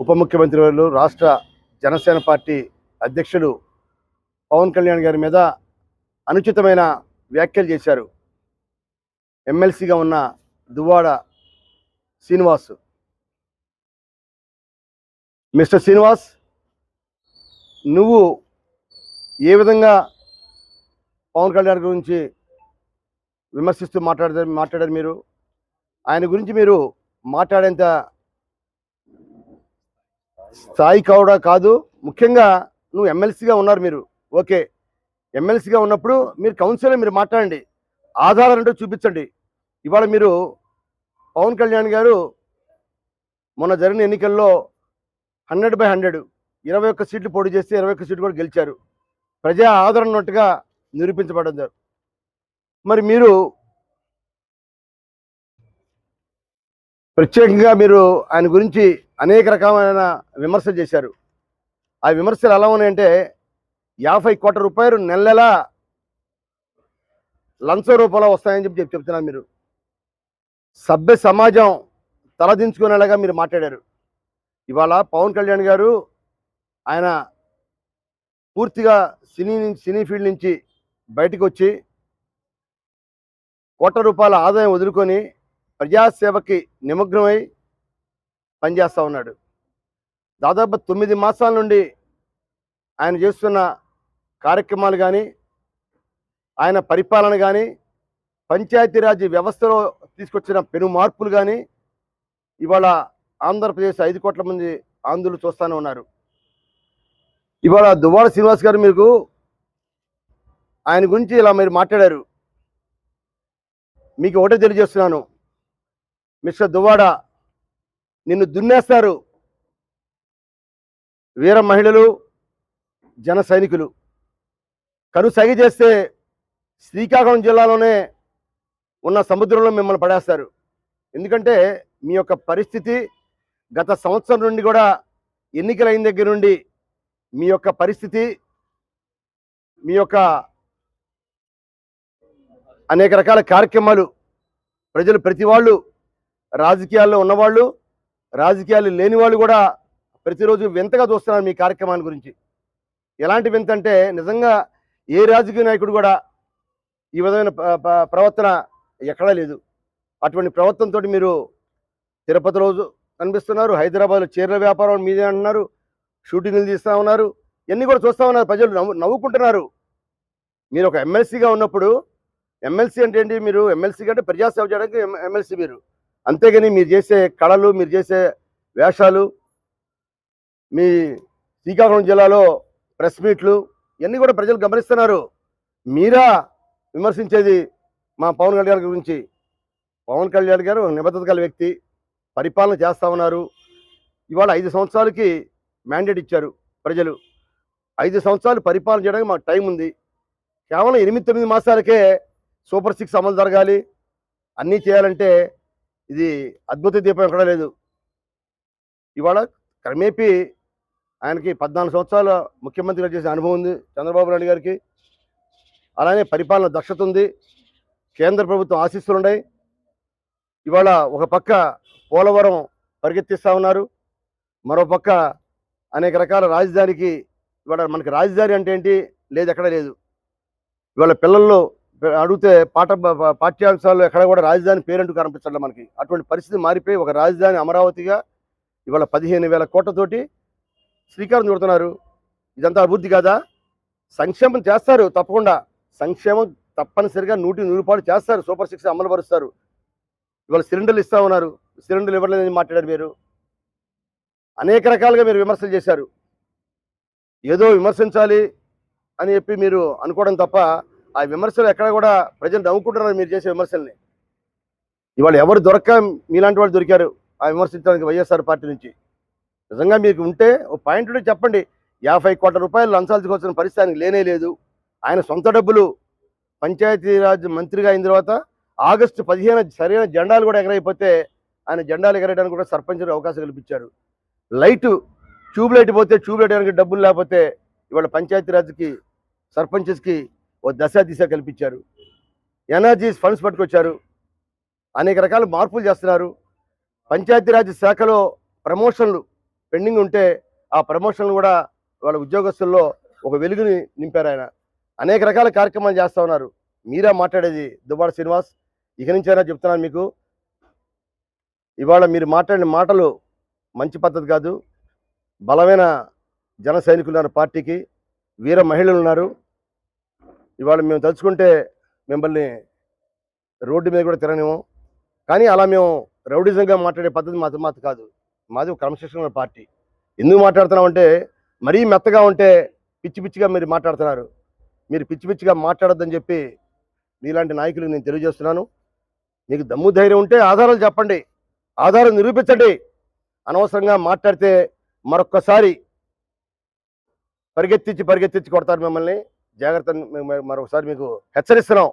ఉప ముఖ్యమంత్రి వర్యులు రాష్ట్ర జనసేన పార్టీ అధ్యక్షుడు పవన్ కళ్యాణ్ గారి మీద అనుచితమైన వ్యాఖ్యలు చేశారు. ఎమ్మెల్సీగా ఉన్న దువ్వాడ శ్రీనివాస్. మిస్టర్ శ్రీనివాస్ నువ్వు ఏ విధంగా పవన్ కళ్యాణ్ గురించి విమర్శిస్తూ మాట్లాడారు మాట్లాడారు మీరు? ఆయన గురించి మీరు మాట్లాడేంత స్థాయి కావడా కాదు. ముఖ్యంగా నువ్వు ఎమ్మెల్సీగా ఉన్నారు మీరు. ఓకే. ఎమ్మెల్సీగా ఉన్నప్పుడు మీరు కౌన్సిలర్ మీరు మాట్లాడండి. ఆధారాలు అంటే చూపించండి. ఇవాళ మీరు పవన్ కళ్యాణ్ గారు మొన్న జరిగిన ఎన్నికల్లో హండ్రెడ్ బై హండ్రెడ్ ఇరవై ఒక్క సీట్లు పోటీ చేస్తే ఇరవై ఒక్క సీట్లు కూడా గెలిచారు. ప్రజా ఆదరణ ఉన్నట్టుగా నిరూపించబడ్డారు. మరి మీరు ప్రత్యేకంగా మీరు ఆయన గురించి అనేక రకమైన విమర్శలు చేశారు. ఆ విమర్శలు ఎలా ఉన్నాయంటే యాభై కోట్ల రూపాయలు నెల నెల లంచ రూపంలో వస్తాయని చెప్పి చెప్పి చెప్తున్నారు మీరు. సభ్య సమాజం తలదించుకునేలాగా మీరు మాట్లాడారు. ఇవాళ పవన్ కళ్యాణ్ గారు ఆయన పూర్తిగా సినీ నుంచి సినీ ఫీల్డ్ నుంచి బయటకు వచ్చి కోట్ల రూపాయల ఆదాయం వదులుకొని ప్రజాసేవకి నిమగ్నమై పనిచేస్తూ ఉన్నాడు. దాదాపు తొమ్మిది మాసాల నుండి ఆయన చేస్తున్న కార్యక్రమాలు కానీ ఆయన పరిపాలన కానీ పంచాయతీరాజ్ వ్యవస్థలో తీసుకొచ్చిన పెను మార్పులు కానీ ఇవాళ ఆంధ్రప్రదేశ్ ఐదు కోట్ల మంది ఆంధ్రులు చూస్తూనే ఉన్నారు. ఇవాళ దువ్వాడ శ్రీనివాస్ గారు మీకు ఆయన గురించి ఇలా మీరు మాట్లాడారు. మీకు ఒకటే తెలియజేస్తున్నాను. మిస్టర్ దువ్వాడ నిన్ను దున్నేస్తారు. వీర మహిళలు జన సైనికులు. కను సైగ చేస్తే శ్రీకాకుళం జిల్లాలోనే ఉన్న సముద్రంలో మిమ్మల్ని పడేస్తారు. ఎందుకంటే మీ యొక్క పరిస్థితి గత సంవత్సరం నుండి కూడా ఎన్నికలైన దగ్గర నుండి మీ యొక్క పరిస్థితి మీ యొక్క అనేక రకాల కార్యక్రమాలు ప్రజలు ప్రతి వాళ్ళు రాజకీయాల్లో ఉన్నవాళ్ళు రాజకీయాలు లేని వాళ్ళు కూడా ప్రతిరోజు వింతగా చూస్తున్నారు మీ కార్యక్రమాల గురించి. ఎలాంటి వింత అంటే నిజంగా ఏ రాజకీయ నాయకుడు కూడా ఈ విధమైన ప్రవర్తన ఎక్కడా లేదు. అటువంటి ప్రవర్తనతో మీరు తిరుపతి రోజు కనిపిస్తున్నారు హైదరాబాద్లో చీరల వ్యాపారం మీదే అంటున్నారు షూటింగ్లు తీస్తూ ఉన్నారు ఇవన్నీ కూడా చూస్తూ ఉన్నారు ప్రజలు నవ్వు నవ్వుకుంటున్నారు. మీరు ఒక ఎమ్మెల్సీగా ఉన్నప్పుడు ఎమ్మెల్సీ అంటే ఏంటి మీరు? ఎమ్మెల్సీ అంటే ప్రజాసేవ చేయడానికి ఎమ్మెల్సీ మీరు. అంతేగాని మీరు చేసే కళలు మీరు చేసే వేషాలు మీ శ్రీకాకుళం జిల్లాలో ప్రెస్ మీట్లు ఇవన్నీ కూడా ప్రజలు గమనిస్తున్నారు. మీరా విమర్శించేది మా పవన్ కళ్యాణ్ గురించి. పవన్ కళ్యాణ్ గారు నిబద్ధత గల వ్యక్తి పరిపాలన చేస్తా ఉన్నారు. ఇవాళ ఐదు సంవత్సరాలకి మ్యాండేట్ ఇచ్చారు ప్రజలు. ఐదు సంవత్సరాలు పరిపాలన చేయడానికి మాకు టైం ఉంది. కేవలం ఎనిమిది తొమ్మిది మాసాలకే సూపర్ సిక్స్ అమలు జరగాలి. అన్నీ చేయాలంటే ఇది అద్భుత దీపం ఎక్కడ లేదు. ఇవాళ క్రమేపీ ఆయనకి పద్నాలుగు సంవత్సరాల ముఖ్యమంత్రిగా చేసే అనుభవం ఉంది చంద్రబాబు నాయుడు గారికి. అలానే పరిపాలన దక్షత ఉంది. కేంద్ర ప్రభుత్వం ఆశీస్సులు ఉన్నాయి ఇవాళ ఒక పక్క పోలవరం పరిగెత్తిస్తూ ఉన్నారు. మరో పక్క అనేక రకాల రాజధానికి ఇవాళ మనకి రాజధాని అంటే ఏంటి? లేదు ఎక్కడ లేదు. ఇవాళ పిల్లల్లో అడిగితే పాఠ పాఠ్యాంశాలు పాఠ్యాంశాల్లో ఎక్కడ కూడా రాజధాని పేరెంట్ కనిపించడం మనకి. అటువంటి పరిస్థితి మారిపోయి ఒక రాజధాని అమరావతిగా ఇవాళ పదిహేను వేల కోట్లతోటి శ్రీకారం చుడుతున్నారు. ఇదంతా అభివృద్ధి కాదా? సంక్షేమం చేస్తారు తప్పకుండా. సంక్షేమం తప్పనిసరిగా నూటి నూరుపాటు చేస్తారు. సూపర్ సిక్స్ అమలు పరుస్తారు ఇవాళ సిలిండర్లు ఇస్తా ఉన్నారు సిలిండర్లు ఇవ్వలేదని మాట్లాడారు మీరు. అనేక రకాలుగా మీరు విమర్శలు చేశారు. ఏదో విమర్శించాలి అని చెప్పి మీరు అనుకోవడం తప్ప ఆ విమర్శలు ఎక్కడ కూడా ప్రజలు నవ్వుకుంటున్నారు మీరు చేసే విమర్శల్ని. ఇవాళ ఎవరు దొరక్క మీలాంటి వాళ్ళు దొరికారు ఆ విమర్శించడానికి వైఎస్ఆర్ పార్టీ నుంచి. నిజంగా మీకు ఉంటే ఓ పాయింట్ ఉంటే చెప్పండి. యాభై కోట్ల రూపాయలు లంచాల్సిన పరిస్థితి ఆయనకు లేనే లేదు. ఆయన సొంత డబ్బులు పంచాయతీరాజ్ మంత్రిగా అయిన తర్వాత ఆగస్టు పదిహేను సరైన జెండాలు కూడా ఎగరైపోతే ఆయన జెండాలు ఎగరేయడానికి కూడా సర్పంచులకు అవకాశం కల్పించారు. లైట్ ట్యూబ్ లైట్ పోతే ట్యూబ్ లైట్ డబ్బులు లేకపోతే ఇవాళ పంచాయతీరాజ్కి సర్పంచెస్కి ఓ దశ దిశ కల్పించారు. ఎనర్జీస్ ఫండ్స్ పట్టుకొచ్చారు. అనేక రకాల మార్పులు చేస్తున్నారు. పంచాయతీరాజ్ శాఖలో ప్రమోషన్లు పెండింగ్ ఉంటే ఆ ప్రమోషన్లు కూడా వాళ్ళ ఉద్యోగస్తుల్లో ఒక వెలుగుని నింపారు ఆయన. అనేక రకాల కార్యక్రమాలు చేస్తూ ఉన్నారు. మీరే మాట్లాడేది దుబాడ శ్రీనివాస్. ఇక నుంచైనా చెప్తున్నాను మీకు. ఇవాళ మీరు మాట్లాడిన మాటలు మంచి పద్ధతి కాదు. బలమైన జన సైనికులు ఉన్నారు పార్టీకి. వీర మహిళలు ఉన్నారు. ఇవాళ మేము తలుచుకుంటే మిమ్మల్ని రోడ్డు మీద కూడా తిరగనేము కానీ అలా మేము రౌడిజంగా మాట్లాడే పద్ధతి మాది మాది కాదు. మాది ఒక క్రమశిక్షణ పార్టీ. ఎందుకు మాట్లాడుతున్నామంటే మరీ మెత్తగా ఉంటే పిచ్చి పిచ్చిగా మీరు మాట్లాడుతున్నారు. మీరు పిచ్చి పిచ్చిగా మాట్లాడొద్దని చెప్పి మీలాంటి నాయకులకు నేను తెలియజేస్తున్నాను. మీకు దమ్ము ధైర్యం ఉంటే ఆధారాలు చెప్పండి. ఆధారం నిరూపించండి. అనవసరంగా మాట్లాడితే మరొక్కసారి పరిగెత్తించి పరిగెత్తించి కొడతారు మిమ్మల్ని. జాగ్రత్త మ- మ- మరొకసారి మీకు హెచ్చరిస్తున్నాం.